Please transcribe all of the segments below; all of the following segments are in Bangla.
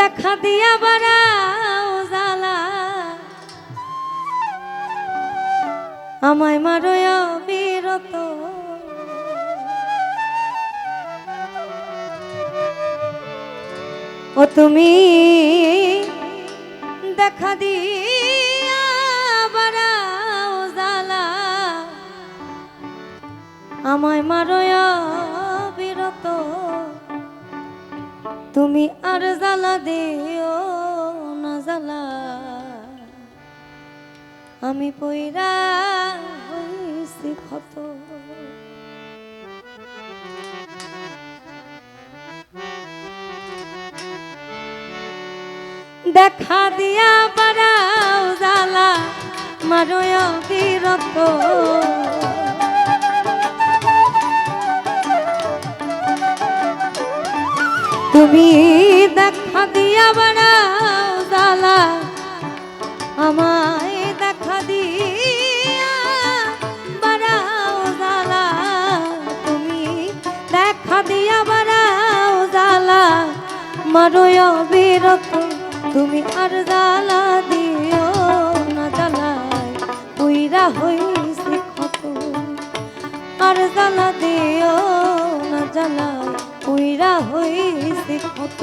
দেখা দিয়া বাড়াও জ্বালা। আমায় মারয় বিরত। ও তুমি দেখা দিয়া বাড়াও জালা আমায় মারয় তুমি আর জ্বালা দিও না জ্বালা। আমি পইরা হইছি ক্ষত। দেখা দিয়া বাড়াও জ্বালা মারয় বিরত তুমি দেখা দিয়া বাড়াও জ্বালা আমায় দেখা দিয়া বাড়াও জ্বালা তুমি দেখা দিয়া বাড়াও জ্বালা মারয় বিরত তুমি আর জ্বালা দিও না জ্বালায় উইরা হইছি ক্ষত আর জ্বালা দিও না জ্বালায় উইরা হইছি ক্ষত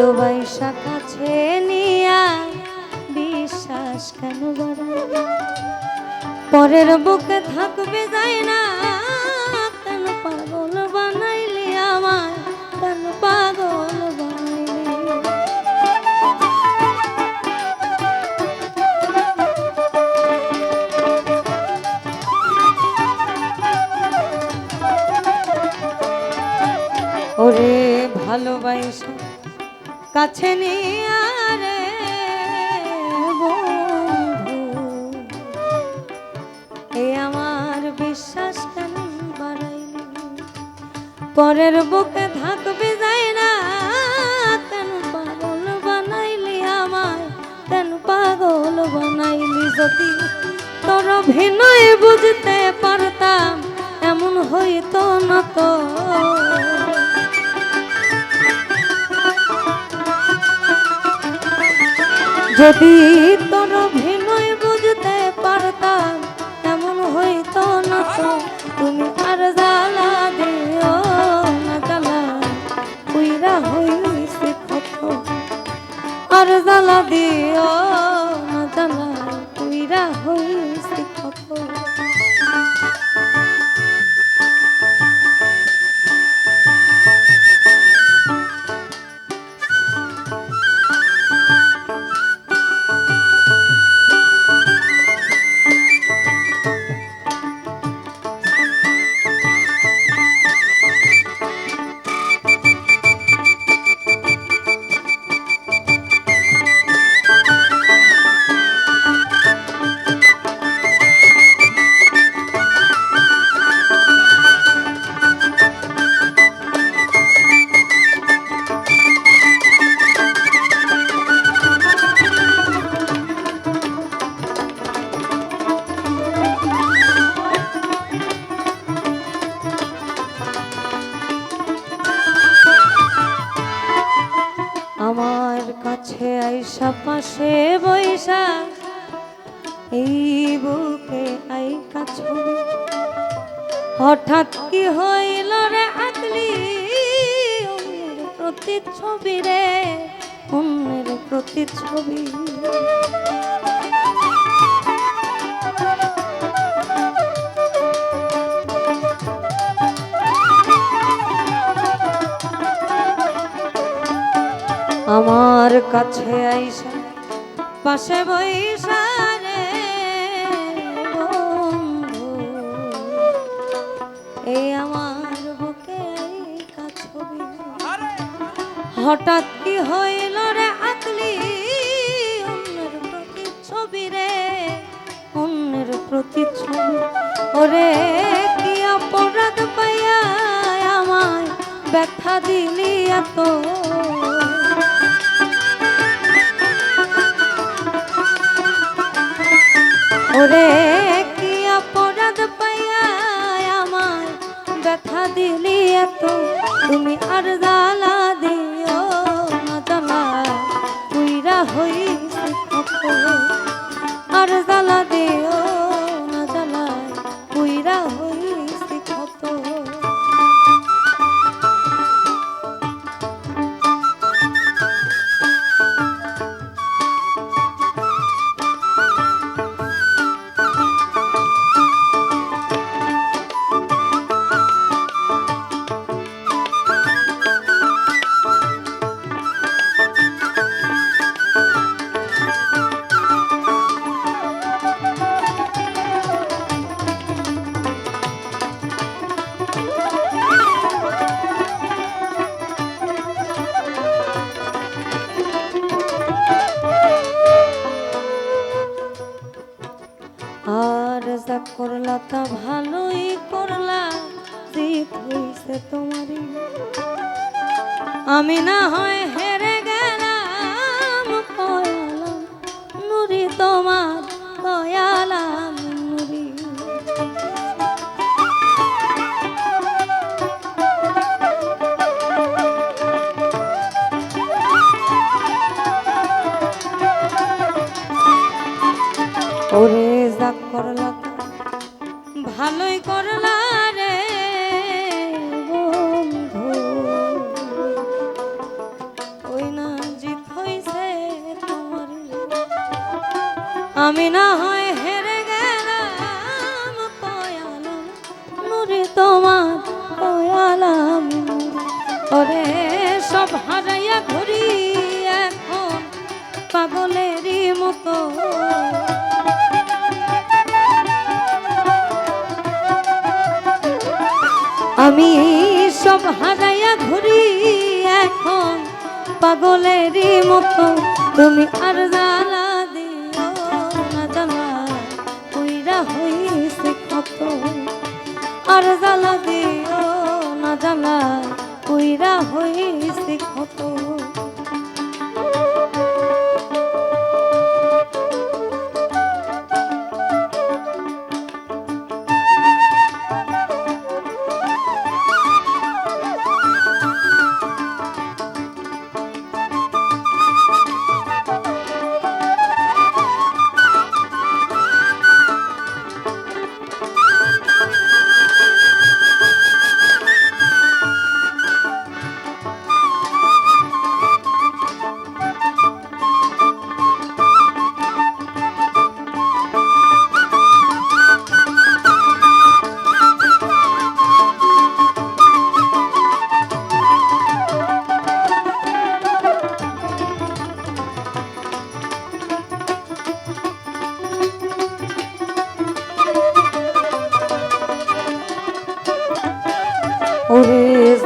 ভালোবাসা কাছে নিয়া বিশ্বাস কেন পরের বুকে থাকবে যায় না, কেন পাগল বানাইলি আমার কেন পাগল ওরে ভালোবাসা কাছে নিয়ে রে বন্ধু। এ আমার বিশ্বাস কেন বাড়াইলি? পরের বুকে থাকবে যায় না। কেন পাগল বানাইলি আমায় কেন পাগল বানাইলি যদি। তোর অভিনয় বুঝতে পারতাম, এমন হইতো না তো। যদি তোর অভিনয় বুঝতে পারতাম এমন হইতো না তুমি আর জ্বালা কাছে আইসা, পাশে বৈশা এই বুকে আইকা ছবি। হঠাৎ কি হইল রে আগলি প্রতিচ্ছবি রে, অন্যের প্রতিচ্ছবি? কাছে আইসা পাশে বৈশা এই আমার বুকে ছবি হঠাৎ কি হইল রে আকলি অন্যের প্রতি ছবি রে অন্যের প্রতি ছবি। ওরে কি অপরাধ পাইয়া আমায় ব্যথা দিলি এত? ওরে কি অপরাধ পাইয়া আমার ব্যথা দিলি এত? তুমি আর হইছে তোমারই। আমি না হয় হেরে গেলাম কয়ালাম নুরি, তোমার কয়ালাম নুরি। ওরে যা করলা ভালোই করলা নুরে তোমার কয়ালাম ওরে সব হারাইয়া ঘুরি এখন পাগলেরই মতো। আমি সব হারাইয়া ঘুরি এখন পাগলেরই মতো। তুমি আর জ্বালা দিও না, জ্বালা কইরা হইছে কত। আর জ্বালা দিও না জ্বালা কইরা হইছে কত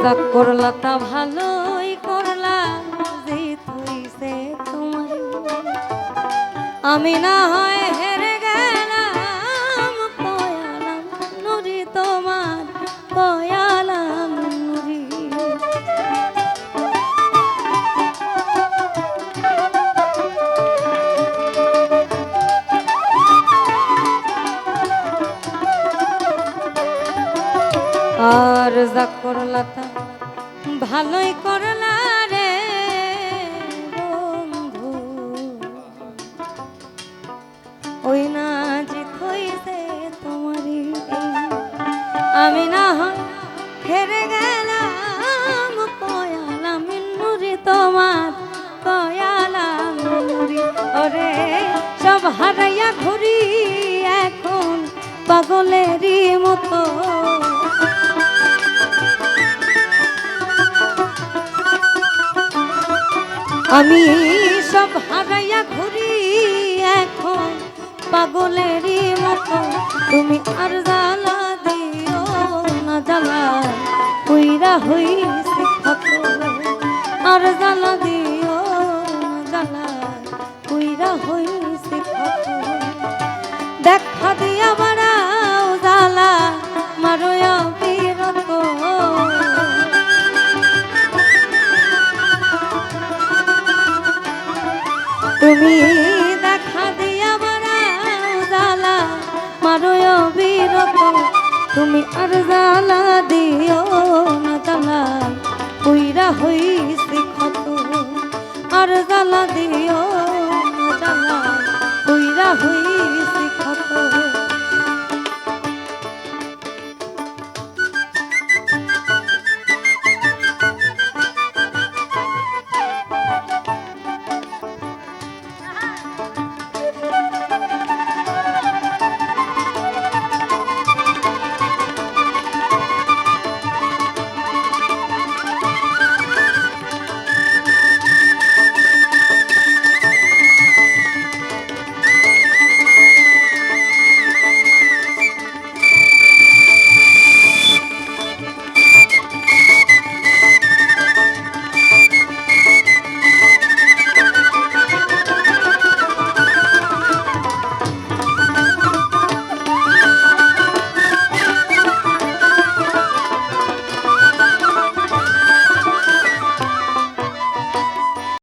যা করলা তা ভালোই করলা যে তুই সে তোমার আমি না হয় যা করলা তা, ভালোই করলা রে বন্ধু। ওই না জিত হইছে তোমারই আমি না হেরে গেলাম কয়ালাম নুরি তোমার কয়ালাম নুরি। ওরে সব হারাইয়া ঘুরি এখন পাগলেরই মতো। আমি সব হারাইয়া ঘুরি এখন পাগলেরই মতো। তুমি আর জ্বালা দিও না, জ্বালা কইরা হইছে আর জ্বালা দিও না, জ্বালা কুইরা হইছে দেখা দিয়া